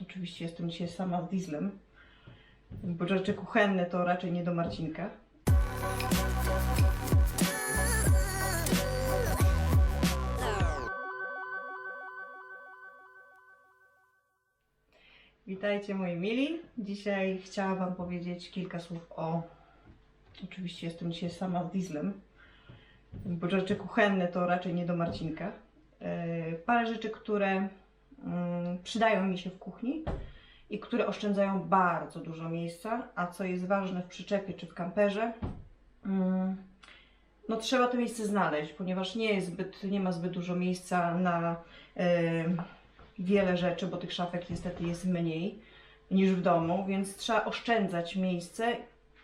Oczywiście jestem dzisiaj sama z dieslem, bo rzeczy kuchenne to raczej nie do Marcinka. Witajcie moi mili. Dzisiaj chciałam Wam powiedzieć kilka słów o... Oczywiście jestem dzisiaj sama z dieslem, bo rzeczy kuchenne to raczej nie do Marcinka. Yy, Parę rzeczy, które mm, przydają mi się w kuchni i które oszczędzają bardzo dużo miejsca, a co jest ważne w przyczepie czy w kamperze, mm, no trzeba to miejsce znaleźć, ponieważ nie, jest zbyt, nie ma zbyt dużo miejsca na yy, wiele rzeczy, bo tych szafek niestety jest mniej niż w domu, więc trzeba oszczędzać miejsce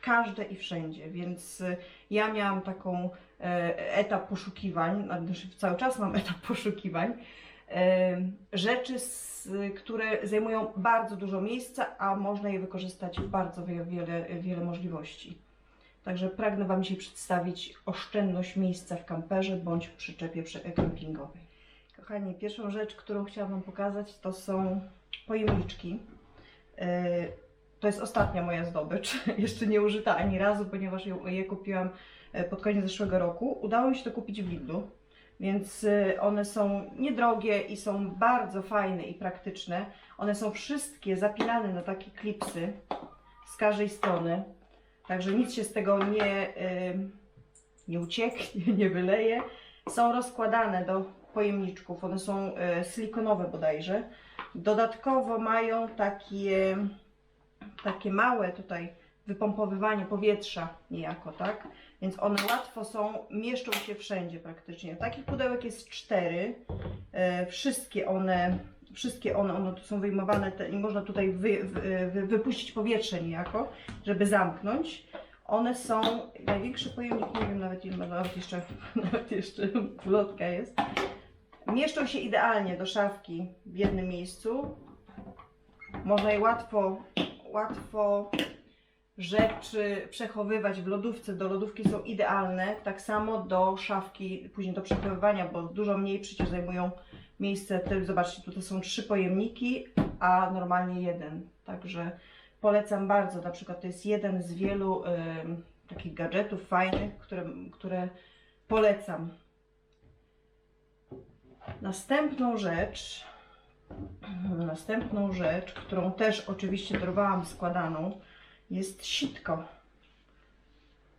każde i wszędzie, więc y, ja miałam taką e, etap poszukiwań, znaczy cały czas mam etap poszukiwań, e, rzeczy, które zajmują bardzo dużo miejsca, a można je wykorzystać w bardzo wiele, wiele, możliwości. Także pragnę Wam dzisiaj przedstawić oszczędność miejsca w kamperze bądź w przyczepie przy- kempingowej. Kochani, pierwszą rzecz, którą chciałam Wam pokazać, to są pojemniczki. Yy, To jest ostatnia moja zdobycz, jeszcze nie użyta ani razu, ponieważ je kupiłam e, pod koniec zeszłego roku. Udało mi się to kupić w Lidlu, więc e, one są niedrogie i są bardzo fajne i praktyczne. One są wszystkie zapinane na takie klipsy z każdej strony, także nic się z tego nie, e, nie ucieknie, nie wyleje. Są rozkładane do pojemniczków, one są e, silikonowe bodajże. Dodatkowo mają takie takie małe tutaj wypompowywanie powietrza niejako, tak? Więc one łatwo są, mieszczą się wszędzie praktycznie. Takich pudełek jest cztery. E, wszystkie one, wszystkie one, one są wyjmowane te, i można tutaj wy, wy, wy, wypuścić powietrze niejako, żeby zamknąć. One są, największy pojemnik, nie wiem nawet ile, nawet jeszcze, nawet jeszcze plotka jest. Mieszczą się idealnie do szafki w jednym miejscu. Można je łatwo łatwo rzeczy przechowywać w lodówce. Do lodówki są idealne. Tak samo do szafki, później do przechowywania, bo dużo mniej przecież zajmują miejsce. Te, zobaczcie, tutaj są trzy pojemniki, a normalnie jeden. Także polecam bardzo. Na przykład to jest jeden z wielu ym, takich gadżetów fajnych, które, które polecam. Następną rzecz, Następną rzecz, którą też oczywiście dorwałam składaną, jest sitko.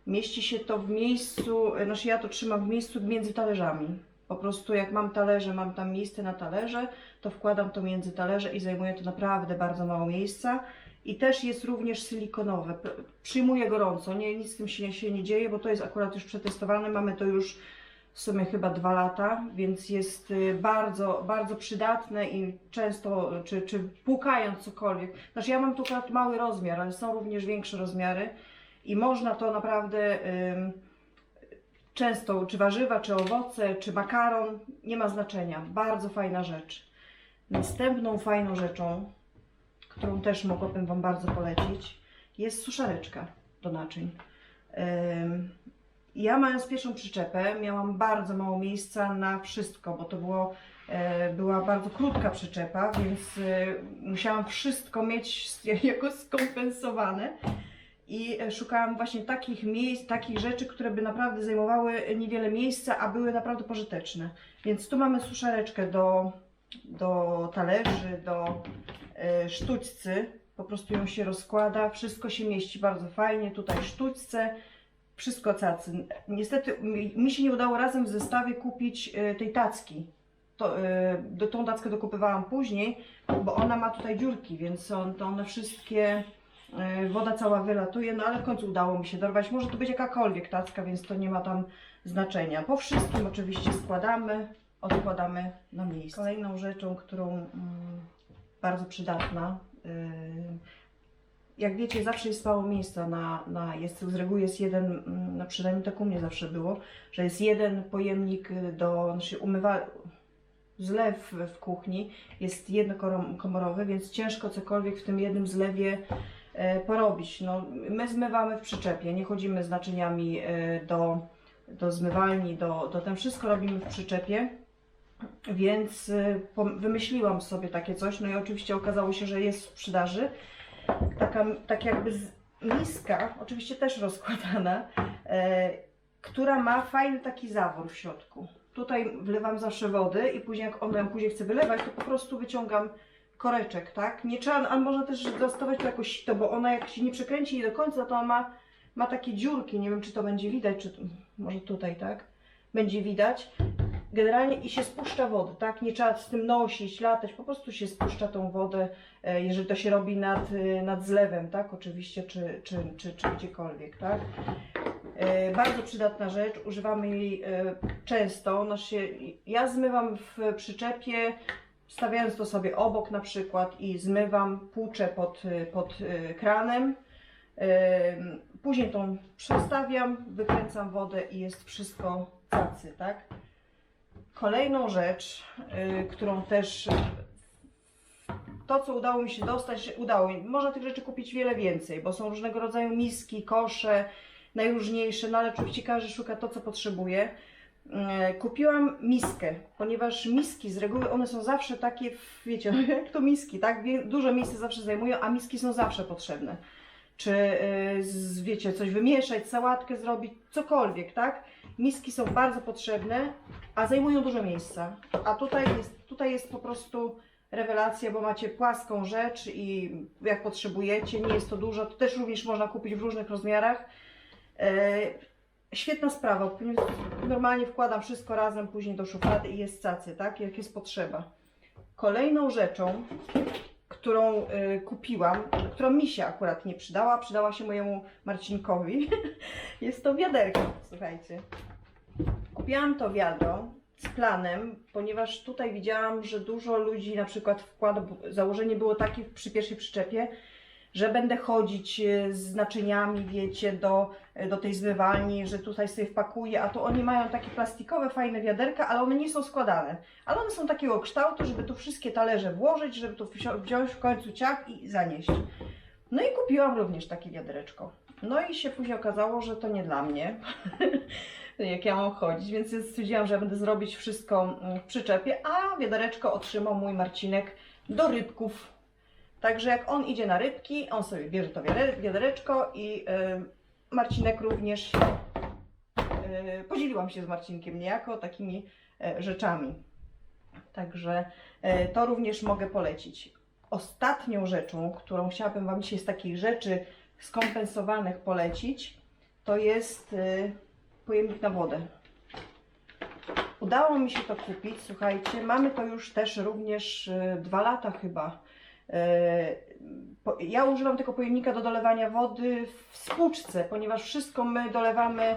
Mieści się to w miejscu, znaczy ja to trzymam w miejscu między talerzami. Po prostu jak mam talerze, mam tam miejsce na talerze, to wkładam to między talerze i zajmuje to naprawdę bardzo mało miejsca. I też jest również silikonowe. P- Przyjmuje gorąco, nie, nic z tym się, się nie dzieje, bo to jest akurat już przetestowane. Mamy to już w sumie chyba dwa lata, więc jest y, bardzo, bardzo przydatne i często, czy, czy płukając cokolwiek. Znaczy ja mam tu akurat mały rozmiar, ale są również większe rozmiary i można to naprawdę ym, często, czy warzywa, czy owoce, czy makaron, nie ma znaczenia. Bardzo fajna rzecz. Następną fajną rzeczą, którą też mogłabym Wam bardzo polecić, jest suszareczka do naczyń. Ym, ja mając pierwszą przyczepę, miałam bardzo mało miejsca na wszystko, bo to było, e, była bardzo krótka przyczepa, więc e, musiałam wszystko mieć jako skompensowane. I e, szukałam właśnie takich miejsc, takich rzeczy, które by naprawdę zajmowały niewiele miejsca, a były naprawdę pożyteczne. Więc tu mamy suszareczkę do, do talerzy, do sztućcy. Po prostu ją się rozkłada, wszystko się mieści bardzo fajnie. Tutaj sztućce, wszystko cacy. Niestety mi, się nie udało razem w zestawie kupić e, tej tacki. To, e, tą tackę dokupywałam później, bo ona ma tutaj dziurki, więc to one wszystkie, e, woda cała wylatuje, no ale w końcu udało mi się dorwać. Może to być jakakolwiek tacka, więc to nie ma tam znaczenia. Po wszystkim oczywiście składamy, odkładamy na miejsce. Kolejną rzeczą, którą mm, bardzo przydatna, y, jak wiecie, zawsze jest mało miejsca na, na jest, z reguły jest jeden, mm, no przynajmniej tak u mnie zawsze było, że jest jeden pojemnik y, do, znaczy umywa, zlew w kuchni jest jednokomorowy, więc ciężko cokolwiek w tym jednym zlewie e, porobić. No, my zmywamy w przyczepie, nie chodzimy z naczyniami e, do, do zmywalni, do, do ten wszystko robimy w przyczepie. Więc pom- wymyśliłam sobie takie coś, no i oczywiście okazało się, że jest w sprzedaży. Taka, tak jakby miska, oczywiście też rozkładana, e, która ma fajny taki zawór w środku. Tutaj wlewam zawsze wody i później jak ona później chce wylewać, to po prostu wyciągam koreczek, tak? Nie trzeba, a można też dostawać to jakoś sito, bo ona jak się nie przekręci nie do końca, to ma, ma takie dziurki, nie wiem czy to będzie widać, czy tu- może tutaj, tak? Będzie widać. Generalnie i się spuszcza wodę, tak? Nie trzeba z tym nosić, latać, po prostu się spuszcza tą wodę, e, jeżeli to się robi nad, e, nad zlewem, tak? Oczywiście, czy, czy, czy, czy gdziekolwiek, tak? E, Bardzo przydatna rzecz, używamy jej często. No się, ja zmywam w przyczepie, stawiając to sobie obok na przykład i zmywam, płuczę pod, pod kranem. Później tą przestawiam, wykręcam wodę i jest wszystko cacy, tak? Kolejną rzecz, y, którą też to, co udało mi się dostać, udało mi. Można tych rzeczy kupić wiele więcej, bo są różnego rodzaju miski, kosze, najróżniejsze, no ale oczywiście każdy szuka to, co potrzebuje. E, Kupiłam miskę, ponieważ miski z reguły one są zawsze takie, wiecie, jak to miski, tak? Duże miejsce zawsze zajmują, a miski są zawsze potrzebne. Czy y, wiecie, coś wymieszać, sałatkę zrobić, cokolwiek, tak? Miski są bardzo potrzebne, a zajmują dużo miejsca. A tutaj jest, tutaj jest po prostu rewelacja, bo macie płaską rzecz i jak potrzebujecie, nie jest to dużo, to też również można kupić w różnych rozmiarach. E, świetna sprawa, normalnie wkładam wszystko razem później do szuflady i jest cacy, tak, jak jest potrzeba. Kolejną rzeczą, którą y, kupiłam, która mi się akurat nie przydała, przydała się mojemu Marcinkowi, jest to wiaderko, słuchajcie. Kupiłam to wiadro z planem, ponieważ tutaj widziałam, że dużo ludzi na przykład wkłada, założenie było takie przy pierwszej przyczepie, że będę chodzić e, z naczyniami, wiecie, do, e, do tej zmywalni, że tutaj sobie wpakuję, a tu oni mają takie plastikowe, fajne wiaderka, ale one nie są składane. Ale one są takiego kształtu, żeby tu wszystkie talerze włożyć, żeby tu wziąć w końcu ciach i zanieść. No i kupiłam również takie wiadereczko. No i się później okazało, że to nie dla mnie. jak ja mam chodzić, więc stwierdziłam, że będę zrobić wszystko mm, w przyczepie, a wiadereczko otrzymał mój Marcinek do rybków. Także jak on idzie na rybki, on sobie bierze to wiader- wiadereczko i y, Marcinek również y, podzieliłam się z Marcinkiem niejako takimi y, rzeczami. Także to również mogę polecić. Ostatnią rzeczą, którą chciałabym Wam dzisiaj z takich rzeczy skompensowanych polecić, to jest pojemnik na wodę. Udało mi się to kupić, słuchajcie, mamy to już też również dwa lata chyba. Po- Ja używam tego pojemnika do dolewania wody w spłuczce, ponieważ wszystko my dolewamy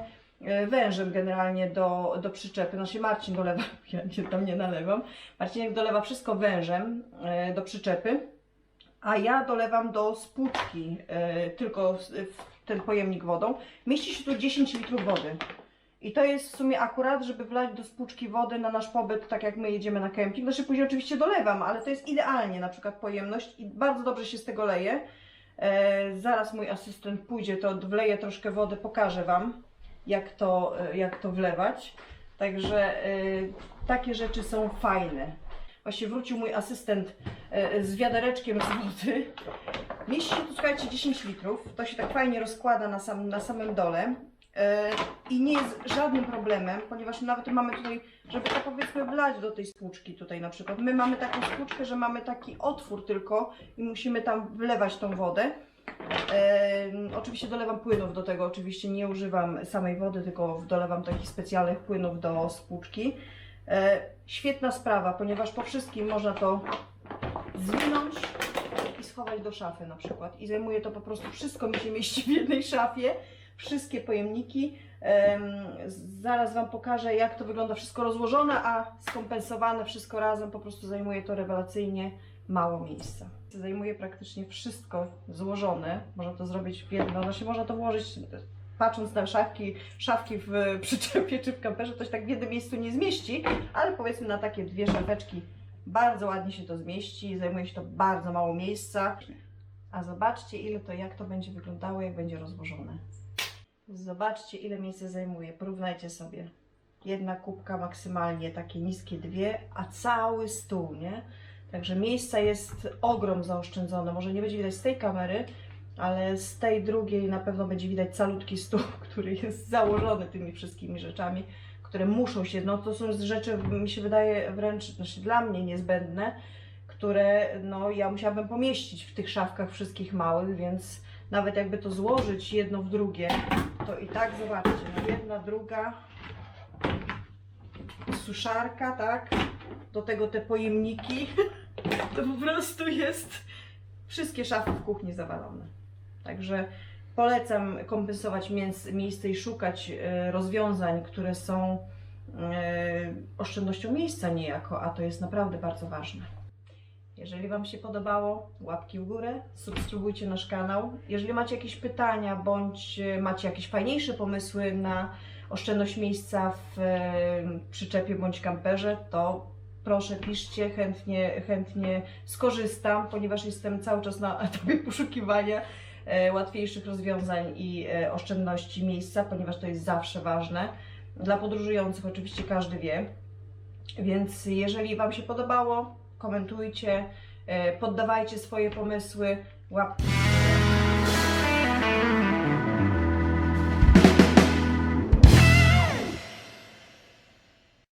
y, wężem generalnie do, do przyczepy. Znaczy Marcin dolewa, ja nie, tam nie nalewam. Marcinek dolewa wszystko wężem y, do przyczepy, a ja dolewam do spłuczki y, tylko ten pojemnik wodą. Mieści się tu 10 litrów wody. I to jest w sumie akurat, żeby wlać do spłuczki wody na nasz pobyt, tak jak my jedziemy na kemping. Znaczy później oczywiście dolewam, ale to jest idealnie na przykład pojemność i bardzo dobrze się z tego leje. E, zaraz mój asystent pójdzie, to wleje troszkę wody, pokażę Wam jak to, e, jak to wlewać. Także e, takie rzeczy są fajne. Właśnie wrócił mój asystent e, z wiadereczkiem z wody. Mieści się tu, słuchajcie, 10 litrów. To się tak fajnie rozkłada na, sam, na samym dole. E, I nie jest żadnym problemem, ponieważ nawet mamy tutaj, żeby to powiedzmy wlać do tej spłuczki tutaj na przykład. My mamy taką spłuczkę, że mamy taki otwór tylko i musimy tam wlewać tą wodę. E, oczywiście dolewam płynów do tego, oczywiście nie używam samej wody, tylko dolewam takich specjalnych płynów do spłuczki. E, świetna sprawa, ponieważ po wszystkim można to zwinąć i schować do szafy na przykład. I zajmuje to po prostu wszystko mi się mieści w jednej szafie, wszystkie pojemniki. Em, zaraz Wam pokażę, jak to wygląda wszystko rozłożone, a skompensowane wszystko razem po prostu zajmuje to rewelacyjnie mało miejsca. Zajmuje praktycznie wszystko złożone. Można to zrobić w jedno, znaczy można to włożyć patrząc na szafki, szafki w przyczepie czy w kamperze, to się tak w jednym miejscu nie zmieści, ale powiedzmy na takie dwie szafeczki bardzo ładnie się to zmieści, zajmuje się to bardzo mało miejsca. A zobaczcie ile to, jak to będzie wyglądało, jak będzie rozłożone. Zobaczcie ile miejsca zajmuje, porównajcie sobie. jedna kubka maksymalnie, takie niskie dwie, a cały stół, nie? Także miejsca jest ogrom zaoszczędzone. Może nie będzie widać z tej kamery, ale z tej drugiej na pewno będzie widać calutki stół, który jest założony tymi wszystkimi rzeczami, które muszą się, no to są rzeczy, mi się wydaje wręcz, znaczy dla mnie niezbędne, które no ja musiałabym pomieścić w tych szafkach wszystkich małych, więc nawet jakby to złożyć jedno w drugie, to i tak zobaczcie, no jedna, druga, suszarka, tak, do tego te pojemniki, to po prostu jest wszystkie szafy w kuchni zawalone. Także polecam kompensować miejsce i szukać e, rozwiązań, które są e, oszczędnością miejsca niejako, a to jest naprawdę bardzo ważne. Jeżeli Wam się podobało, łapki w górę, subskrybujcie nasz kanał. Jeżeli macie jakieś pytania, bądź e, macie jakieś fajniejsze pomysły na oszczędność miejsca w e, przyczepie bądź kamperze, to proszę piszcie, chętnie, chętnie skorzystam, ponieważ jestem cały czas na etapie poszukiwania e, łatwiejszych rozwiązań i oszczędności miejsca, ponieważ to jest zawsze ważne. Dla podróżujących oczywiście każdy wie. Więc jeżeli Wam się podobało, komentujcie, e, poddawajcie swoje pomysły, łap